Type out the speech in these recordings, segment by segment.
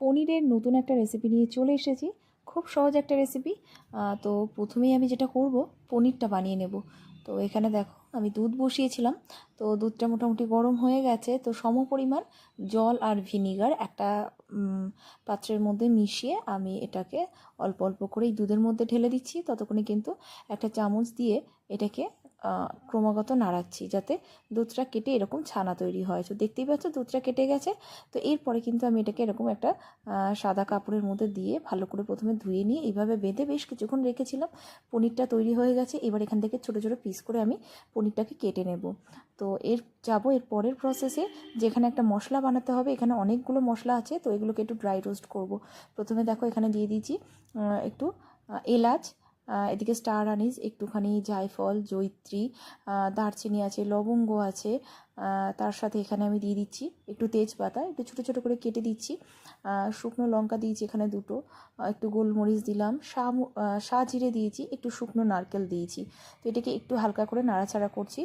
পনিরের নতুন একটা রেসিপি নিয়ে চলে এসেছি। খুব সহজ একটা রেসিপি তো প্রথমেই আমি যেটা করব, পনিরটা বানিয়ে নেব। তো এখানে দেখো, আমি দুধ বসিয়েছিলাম। তো দুধটা মোটামুটি গরম হয়ে গেছে। তো সম পরিমাণ জল আর ভিনিগার একটা পাত্রের মধ্যে মিশিয়ে আমি এটাকে অল্প অল্প করে এই দুধের মধ্যে ঢেলে দিচ্ছি। ততক্ষণে কিন্তু একটা চামচ দিয়ে এটাকে ক্রমাগত নাড়াচ্ছি যাতে দুধটা কেটে এরকম ছানা তৈরি হয়। তো দেখতেই পাচ্ছ দুধটা কেটে গেছে। তো এরপরে কিন্তু আমি এটাকে এরকম একটা সাদা কাপড়ের মধ্যে দিয়ে ভালো করে প্রথমে ধুয়ে নিয়ে এইভাবে বেঁধে বেশ কিছুক্ষণ রেখেছিলাম। পনিরটা তৈরি হয়ে গেছে। এবার এখান থেকে ছোটো ছোটো পিস করে আমি পনিরটাকে কেটে নেব। তো এর, যাব এর পরের প্রসেসে যেখানে একটা মশলা বানাতে হবে, এখানে অনেকগুলো মশলা আছে। তো এগুলোকে একটু ড্রাই রোস্ট করব। প্রথমে দেখো এখানে দিয়ে দিয়েছি একটু এলাচ এদিকে স্টার আনিস একটুখানি জায়ফল জৈত্রী দারচিনি আছে লবঙ্গ আছে তার সাথে এখানে আমি দিয়ে দিচ্ছি একটু তেজপাতা, একটু ছোটো ছোটো করে কেটে দিচ্ছি। শুকনো লঙ্কা দিয়েছি এখানে দুটো একটু গোলমরিচ দিলাম সা সা জিরে দিয়েছি, একটু শুকনো নারকেল দিয়েছি। তো এটাকে একটু হালকা করে নাড়াচাড়া করছি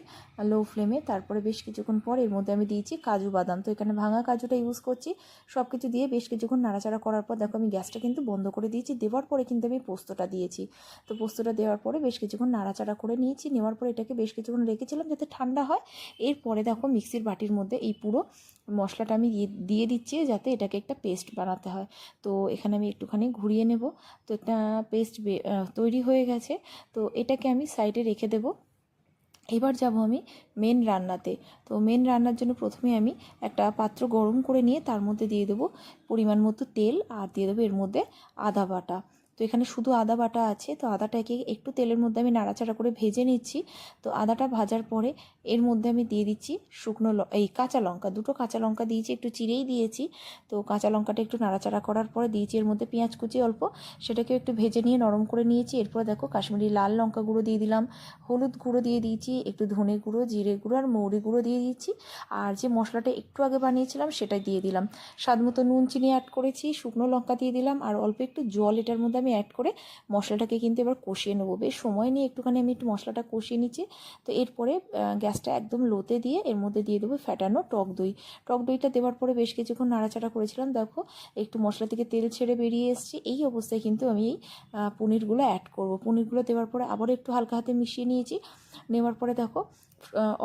লো ফ্লেমে তারপরে বেশ কিছুক্ষণ পর এর মধ্যে আমি দিয়েছি কাজু বাদাম। তো এখানে ভাঙা কাজুটা ইউজ করছি সব কিছু দিয়ে বেশ কিছুক্ষণ নাড়াচাড়া করার পর দেখো আমি গ্যাসটা কিন্তু বন্ধ করে দিয়েছি, দেওয়ার পরে কিন্তু আমি পোস্তটা দিয়েছি। তো পোস্তটা দেওয়ার পরে বেশ কিছুক্ষণ নাড়াচাড়া করে নিয়েছি, নেওয়ার পরে এটাকে বেশ কিছুক্ষণ রেখেছিলাম যাতে ঠান্ডা হয়। এরপরে দেখো মিক্সির বাটির মধ্যে এই পুরো মশলাটা আমি দিয়ে দিয়ে দিচ্ছি যাতে এটাকে একটা পেস্ট বানাতে হয়। তো এখানে আমি একটুখানি ঘুরিয়ে নেব। তো একটা পেস্ট তৈরি হয়ে গেছে। তো এটাকে আমি সাইডে রেখে দেবো। এবার যাব আমি মেন রান্নাতে। তো মেন রান্নার জন্য প্রথমে আমি একটা পাত্র গরম করে নিয়ে তার মধ্যে দিয়ে দেবো পরিমাণ মতো তেল আর দিয়ে দেবো এর মধ্যে আদা বাটা। তো এখানে শুধু আদা বাটা আছে, তো আদাটাকে একটু তেলের মধ্যে আমি নাড়াচাড়া করে ভেজে নিচ্ছি। তো আদাটা ভাজার পরে এর মধ্যে আমি দিয়ে দিচ্ছি শুকনো এই কাঁচা লঙ্কা, দুটো কাঁচা লঙ্কা দিয়েছি, একটু চিরেই দিয়েছি। তো কাঁচা লঙ্কাটা একটু নাড়াচাড়া করার পরে দিয়েছি এর মধ্যে পেঁয়াজ কুচি অল্প সেটাকে একটু ভেজে নিয়ে নরম করে নিয়েছি। এরপর দেখো কাশ্মীরি লাল লঙ্কা গুঁড়ো দিয়ে দিলাম, হলুদ গুঁড়ো দিয়ে দিয়েছি, একটু ধনে গুঁড়ো, জিরে গুঁড়ো আর মৌরি গুঁড়ো দিয়ে দিচ্ছি আর যে মশলাটা একটু আগে বানিয়েছিলাম সেটা দিয়ে দিলাম। স্বাদ মতো নুন, চিনি অ্যাড করেছি, শুকনো লঙ্কা দিয়ে দিলাম, আর অল্প একটু জল এটার মধ্যে আমি অ্যাড করে মশলাটাকে কিন্তু এবার কষিয়ে নেব। বেশ সময় নিয়ে একটুখানি আমি একটু মশলাটা কষিয়ে নিচ্ছি। তো এরপরে গ্যাসটা একদম লোতে দিয়ে এর মধ্যে দিয়ে দেবো ফ্যাটানো টক দই। টক দইটা দেওয়ার পরে বেশ কিছুক্ষণ নাড়াচাড়া করেছিলাম। দেখো, একটু মশলা থেকে তেল ছেড়ে বেরিয়ে এসেছি। এই অবস্থায় কিন্তু আমি এই পনিরগুলো অ্যাড করব। পনিরগুলো দেওয়ার পরে আবার একটু হালকা হাতে মিশিয়ে নিয়েছি। নেওয়ার পরে দেখো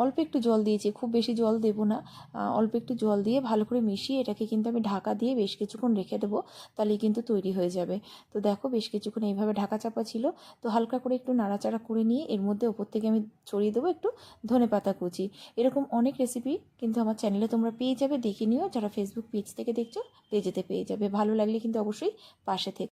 অল্প একটু জল দিয়েছি, খুব বেশি জল দেবো না। অল্প একটু জল দিয়ে ভালো করে মিশিয়ে এটাকে কিন্তু আমি ঢাকা দিয়ে বেশ কিছুক্ষণ রেখে দেবো, তাহলেই কিন্তু তৈরি হয়ে যাবে। তো দেখো বেশ কিছুক্ষণ এইভাবে ঢাকা চাপা ছিল। তো হালকা করে একটু নাড়াচাড়া করে নিয়ে এর মধ্যে ওপর থেকে আমি ছড়িয়ে দেবো একটু ধনে পাতা কুচি। এরকম অনেক রেসিপি কিন্তু আমার চ্যানেলে তোমরা পেয়ে যাবে, দেখে নিও। যারা ফেসবুক পেজ থেকে দেখছ পেজেতে পেয়ে যাবে। ভালো লাগলে কিন্তু অবশ্যই পাশে থেকে